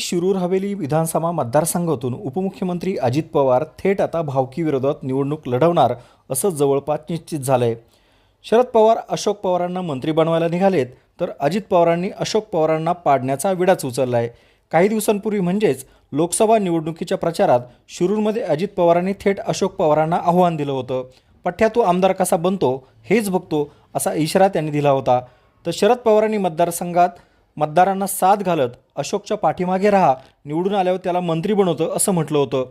शिरूर हवेली विधानसभा मतदारसंघातून उपमुख्यमंत्री अजित पवार थेट आता भावकी विरोधात निवडणूक लढवणार असं जवळपास निश्चित झालंय. शरद पवार अशोक पवारांना मंत्री बनवायला निघालेत तर अजित पवारांनी अशोक पवारांना पाडण्याचा विडाच उचलला आहे काही दिवसांपूर्वी म्हणजेच लोकसभा निवडणुकीच्या प्रचारात शिरूरमध्ये अजित पवारांनी थेट अशोक पवारांना आव्हान दिलं होतं. पठ्ठ्या तू आमदार कसा बनतो हेच बघतो असा इशारा त्यांनी दिला होता. तर शरद पवारांनी मतदारसंघात मतदारांना साथ घालत अशोकच्या पाठीमागे राहा निवडून आल्यावर त्याला मंत्री बनवतं असं म्हटलं होतं.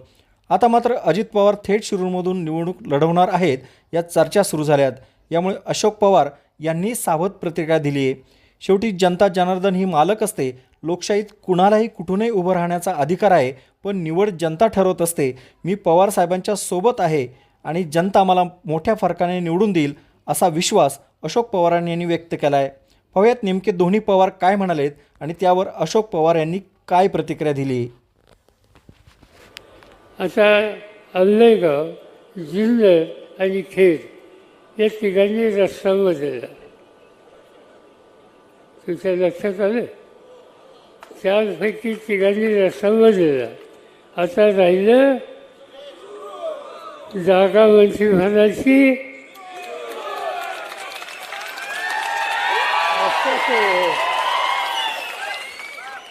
आता मात्र अजित पवार थेट शिरूरमधून निवडणूक लढवणार आहेत या चर्चा सुरू झाल्यात. यामुळे अशोक पवार यांनी सावध प्रतिक्रिया दिली आहे. शेवटी जनता जनार्दन ही मालक असते. लोकशाहीत कुणालाही कुठूनही उभं राहण्याचा अधिकार आहे पण निवड जनता ठरवत असते. मी पवार साहेबांच्या सोबत आहे आणि जनता मला मोठ्या फरकाने निवडून देईल असा विश्वास अशोक पवारांनी यांनी व्यक्त केला आहे पाहूयात नेमके दोन्ही पवार काय म्हणालेत आणि त्यावर अशोक पवार यांनी काय प्रतिक्रिया दिली? आता अल्लेगाव जिल्हे आणि खेड या तिघांनी रस्ता दिला तुमच्या लक्षात आलं? त्यापैकी तिघांनी रस्ता दिला आता राहिलं जागा मंत्रिमंडळाची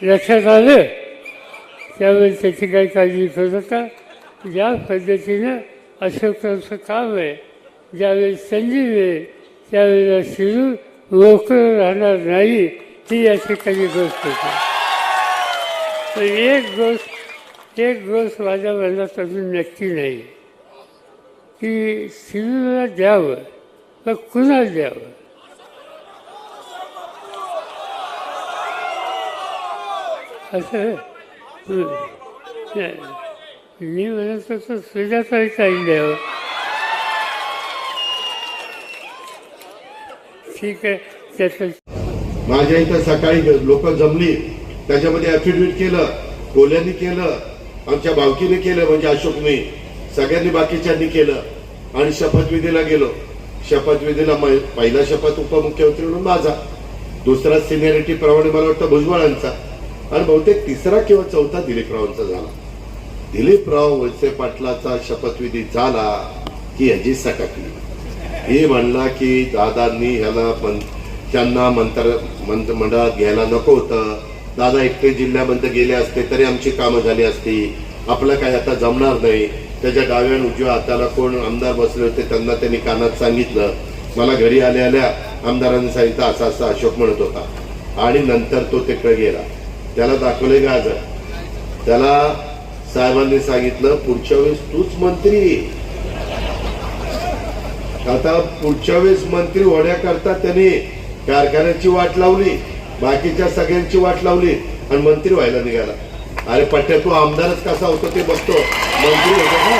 लक्षात आलं त्यावेळी त्याची काही काळजी करत होता. ज्या पद्धतीनं अशोकांचं काम आहे ज्यावेळेस संधी मिळेल त्यावेळेला शिरू मोकळं राहणार नाही ही या ठिकाणी गोष्ट होती. पण एक गोष्ट एक गोष्ट माझ्या मनात अजून नक्की नाही. की शिरूला द्यावं मग कुणाला द्यावं? असं मी म्हणत होतो सुजाताई काही द्यावं हो. ठीक आहे त्याचं माझ्या इथं सकाळी लोक जमली. त्याच्यामध्ये अफिडेविट केलं कोल्यांनी केलं आमच्या बावकीने केलं म्हणजे अशोकने. सगळ्यांनी बाकीच्यांनी केलं. आणि शपथविधीला गेलो. शपथविधीला पहिला शपथ उपमुख्यमंत्री म्हणून माझा. दुसरा सिनियरिटी प्रमाणे मला वाटतं भुजबळांचा. आणि बहुतेक तिसरा किंवा चौथा दिलीपरावांचा झाला. दिलीपराव वळसे पाटलाचा शपथविधी झाला की ह्याची सकाकली हे म्हणला की दादांनी ह्याला पण त्यांना मंत्र मंत्रिमंडळात घ्यायला नको होतं दादा एकटे जिल्ह्यामध्ये गेले असते तरी आमची कामं झाली असती. आपलं काही आता जमणार नाही. त्याच्या डाव्या उजव्या हाताला कोण आमदार बसले होते त्यांना त्यांनी कानात सांगितलं. मला घरी आल्या आल्या आमदारांनी सांगितलं असा असा अशोक म्हणत होता. आणि नंतर तो तिकडे गेला. त्याला दाखवले गाजर. त्याला साहेबांनी सांगितलं पुढच्या वेळेस तूच मंत्री. आता पुढच्या वेळेस मंत्री होण्याकरता त्यांनी कारखान्याची वाट लावली बाकीच्या सगळ्यांची वाट लावली आणि मंत्री व्हायला निघाला. अरे पट्ट्या तू आमदारच कसा होतो ते बघतो. मंत्री होता ना.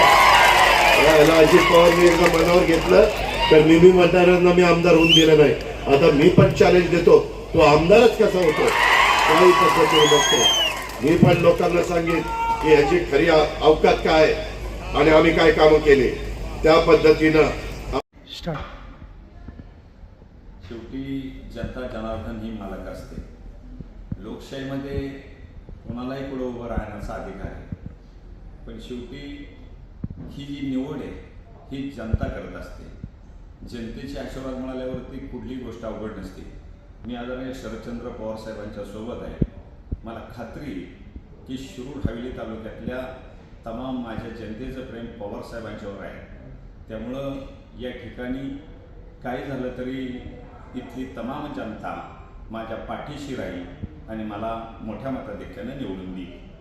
याला अजित पवारने एकदा मनावर घेतलं तर मी मी मतदारांना मी आमदार होऊन दिलं नाही. आता मी पण चॅलेंज देतो. तो आमदारच कसा होतो? काही पद्धतीने बघतो. मी पण लोकांना सांगेन की ह्याची खरी अवकात काय? आहे आणि आम्ही काय कामं केली? त्या पद्धतीनं शेवटी जनता जनार्दन ही मालक असते. लोकशाहीमध्ये कोणालाही पुढं उभं राहण्याचा अधिकार आहे. पण शेवटी ही जी निवड आहे ही जनता करत असते. जनतेचे आशीर्वाद मिळाल्यावरती कुठली गोष्ट अवघड नसते. मी आदरणीय शरदचंद्र पवार साहेबांच्या सोबत आहे. मला खात्री की शिरूर हवेली तालुक्यातल्या तमाम माझ्या जनतेचं प्रेम पवार साहेबांच्यावर आहे. त्यामुळं या ठिकाणी काय झालं तरी इथली तमाम जनता माझ्या पाठीशी राहील आणि मला मोठ्या मताधिक्यानं निवडून देईल.